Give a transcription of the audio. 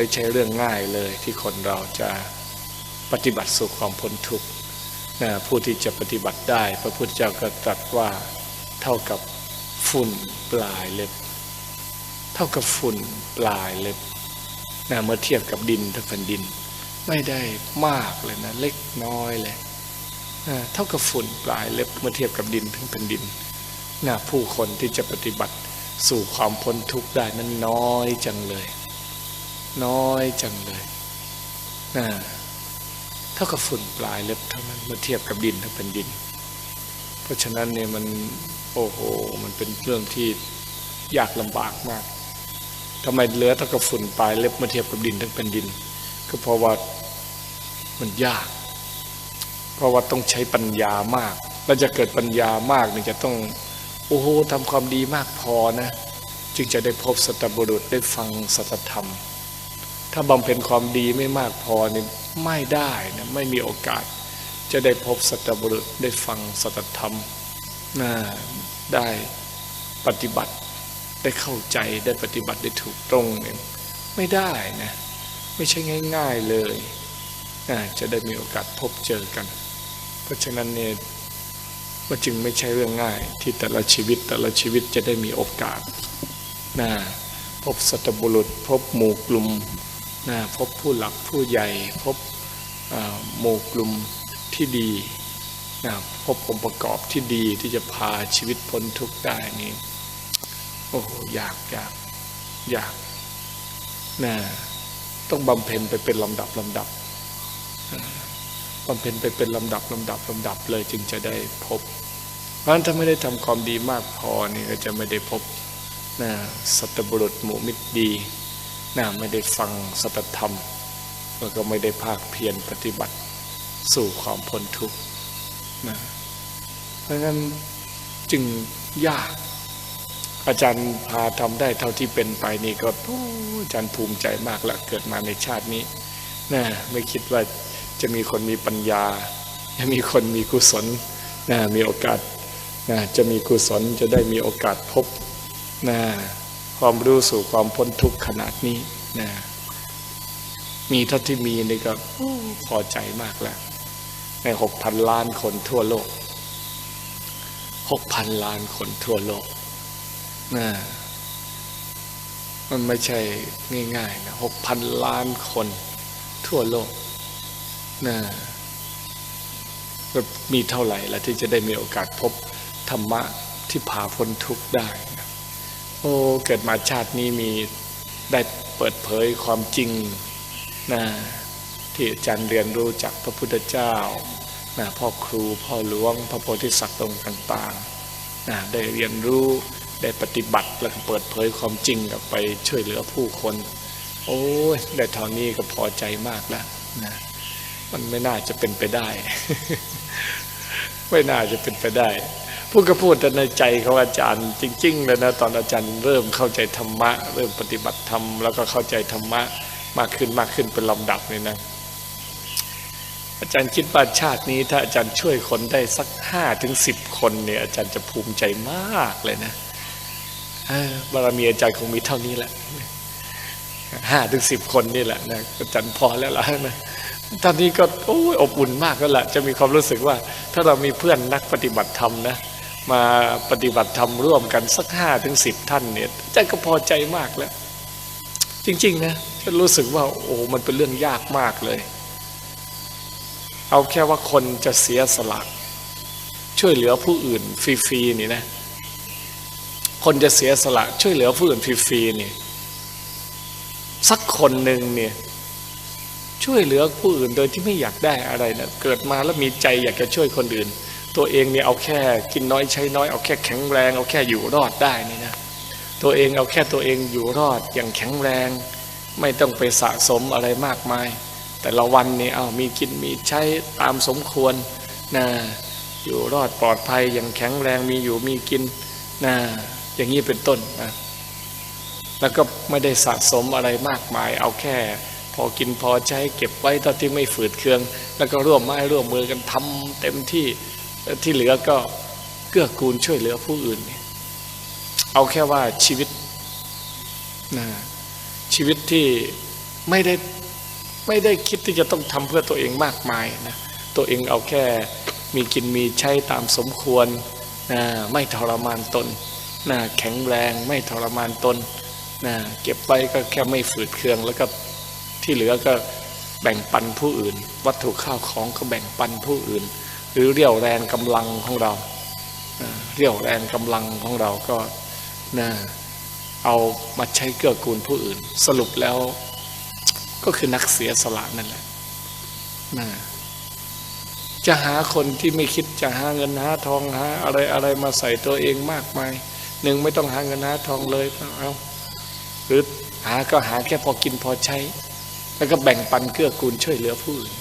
ไม่ใช่เรื่องง่ายเลยที่คนเราจะปฏิบัติสู่ความพ้นทุกข์นะผู้ที่จะปฏิบัติได้ พระพุทธเจ้าก็ตรัสว่าเท่ากับฝุ่นปลายเล็บ เท่ากับฝุ่นปลายเล็บนะเมื่อเทียบกับดินทั้งแผ่นดิน ไม่ได้มากเลยนะเล็กน้อยเลยนะเท่ากับฝุ่นปลายเล็บเมื่อเทียบกับดินทั้งแผ่นดินนะผู้คนที่จะปฏิบัติสู่ความพ้นทุกข์ได้นั้นน้อยจังเลย น้อยจังเลยนะเท่ากับฝุ่นปลายเล็บเท่านั้นเมื่อเทียบกับดินทั้งแผ่นดิน เพราะฉะนั้นเนี่ยมันโอ้โหมันเป็นเรื่องที่ยากลำบากมากทำไมเหลือเท่ากับฝุ่นปลายเล็บเมื่อเทียบกับดินทั้งแผ่นดิน ก็เพราะว่ามันยาก เพราะว่าต้องใช้ปัญญามากแล้วจะเกิดปัญญามากเนี่ยจะต้องโอ้โหทำความดีมากพอนะ จึงจะได้พบสัตบุรุษได้ฟังสัตธรรม ถ้าบำเพ็ญความดีไม่มากพอนี่ไม่ได้นะไม่มีโอกาส จะได้พบสัตบุรุษได้ฟังสัตธรรมน่าได้ปฏิบัติได้เข้าใจได้ปฏิบัติได้ถูกตรงเนี่ยไม่ได้นะไม่ใช่ง่าย ๆเลยนะจะได้มีโอกาสพบเจอกัน เพราะฉะนั้นเนี่ยมันจึงไม่ใช่เรื่องง่าย ที่แต่ละชีวิตแต่ละชีวิตจะได้มีโอกาสนะพบสัตบุรุษ พบหมู่กลุ่ม พบผู้หลักผู้ใหญ่ พบหมู่กลุ่มที่ดีนะพบองค์ประกอบที่ดีที่จะพาชีวิตพ้นทุกข์ได้นี่โอ้โหอยากอยากอยากนะต้องบำเพ็ญไปเป็นลำดับลำดับบำเพ็ญไปเป็นลำดับลำดับลำดับเลยจึงจะได้พบ เพราะฉะนั้นถ้าไม่ได้ทำความดีมากพอนี่ก็จะไม่ได้พบนะสัตบุรุษหมู่มิตรดี นะไม่ได้ฟังสัตธรรมแล้วก็ไม่ได้ภาคเพียรปฏิบัติสู่ความพ้นทุกข์นะเพราะงั้นจึงยาก อาจารย์พาทำได้เท่าที่เป็นไปนี่ก็อาจารย์ภูมิใจมากละเกิดมาในชาตินี้นะไม่คิดว่าจะมีคนมีปัญญา จะมีคนมีกุศลนะมีโอกาสนะจะมีกุศลจะได้มีโอกาสพบนะ ความรู้สู่ความพ้นทุกข์ขนาดนี้นะมีเท่าที่มีนี่ก็พอใจมากแล้ว ในหกพันล้านคนทั่วโลกหกพันล้านคนทั่วโลกนะมันไม่ใช่ง่ายๆนะหกพันล้านคนทั่วโลกนะมีเท่าไหร่แล้วที่จะได้มีโอกาสพบธรรมะที่พาพ้นทุกข์ได้ โอ้เกิดมาชาตินี้มีได้เปิดเผยความจริงนะที่อาจารย์เรียนรู้จากพระพุทธเจ้านะพ่อครูพ่อหลวงพระโพธิสัตว์ตรงต่างๆนะได้เรียนรู้ได้ปฏิบัติแล้วเปิดเผยความจริงกับไปช่วยเหลือผู้คน โอ้ยได้เท่านี้ก็พอใจมากแล้วนะมันไม่น่าจะเป็นไปได้ ไม่น่าจะเป็นไปได้ พูดก็พูดแต่ในใจของอาจารย์ จริงๆเลยนะตอนอาจารย์เริ่มเข้าใจธรรมะ เริ่มปฏิบัติธรรมแล้วก็เข้าใจธรรมะมากขึ้นมากขึ้นเป็นลำดับเลยนะอาจารย์คิดว่าชาตินี้ถ้าอาจารย์ช่วยคนได้สักห้าถึงสิบคนเนี่ยอาจารย์จะภูมิใจมากเลยนะบารมีอาจารย์คงมีเท่านี้แหละห้าถึงสิบคนนี่แหละนะอาจารย์พอแล้วล่ะนะตอนนี้ก็โอ้ยอบอุ่นมากแล้วล่ะจะมีความรู้สึกว่า ถ้าเรามีเพื่อนนักปฏิบัติธรรมนะ มาปฏิบัติธรรมร่วมกันสักห้าถึงสิบท่านเนี่ยใจก็พอใจมากแล้ว จริงๆนะฉันรู้สึกว่าโอ้มันเป็นเรื่องยากมากเลย เอาแค่ว่าคนจะเสียสละช่วยเหลือผู้อื่นฟรีๆนี่นะคนจะเสียสละช่วยเหลือผู้อื่นฟรีๆนี่สักคนหนึ่งเนี่ยช่วยเหลือผู้อื่นโดยที่ไม่อยากได้อะไรนะเกิดมาแล้วมีใจอยากจะช่วยคนอื่น ตัวเองเนี่ยเอาแค่กินน้อยใช้น้อยเอาแค่แข็งแรง เอาแค่อยู่รอดได้นี่นะตัวเองเอาแค่ตัวเองอยู่รอดอย่างแข็งแรง ไม่ต้องไปสะสมอะไรมากมาย แต่ละวันนี่เอามีกินมีใช้ตามสมควรนะอยู่รอดปลอดภัยอย่างแข็งแรงมีอยู่มีกินนะอย่างนี้เป็นต้นนะแล้วก็ไม่ได้สะสมอะไรมากมาย เอาแค่ พอกินพอใช้เก็บไว้ตอนที่ไม่ฝืดเคือง แล้วก็ร่วมไม้ร่วมมือกันทำเต็มที่ ที่เหลือก็เกื้อกูลช่วยเหลือผู้อื่นเอาแค่ว่าชีวิตนะชีวิตที่ไม่ได้ไม่ได้คิดที่จะต้องทำเพื่อตัวเองมากมายนะตัวเองเอาแค่มีกินมีใช้ตามสมควรนะไม่ทรมานตนนะแข็งแรงไม่ทรมานตนนะเก็บไว้ก็แค่ไม่ฝืดเคือง แล้วก็ที่เหลือก็แบ่งปันผู้อื่น วัตถุข้าวของก็แบ่งปันผู้อื่น หรือเรี่ยวแรงกำลังของเราเรี่ยวแรงกำลังของเราก็นะเอามาใช้เกื้อกูลผู้อื่น สรุปแล้วก็คือนักเสียสละนั่นแหละนะจะหาคนที่ไม่คิดจะหาเงินหาทองหาอะไรอะไรมาใส่ตัวเองมากมายหนึ่งไม่ต้องหาเงินหาทองเลยเอาหรือหาก็หาแค่พอกินพอใช้ แล้วก็แบ่งปันเกื้อกูลช่วยเหลือผู้อื่น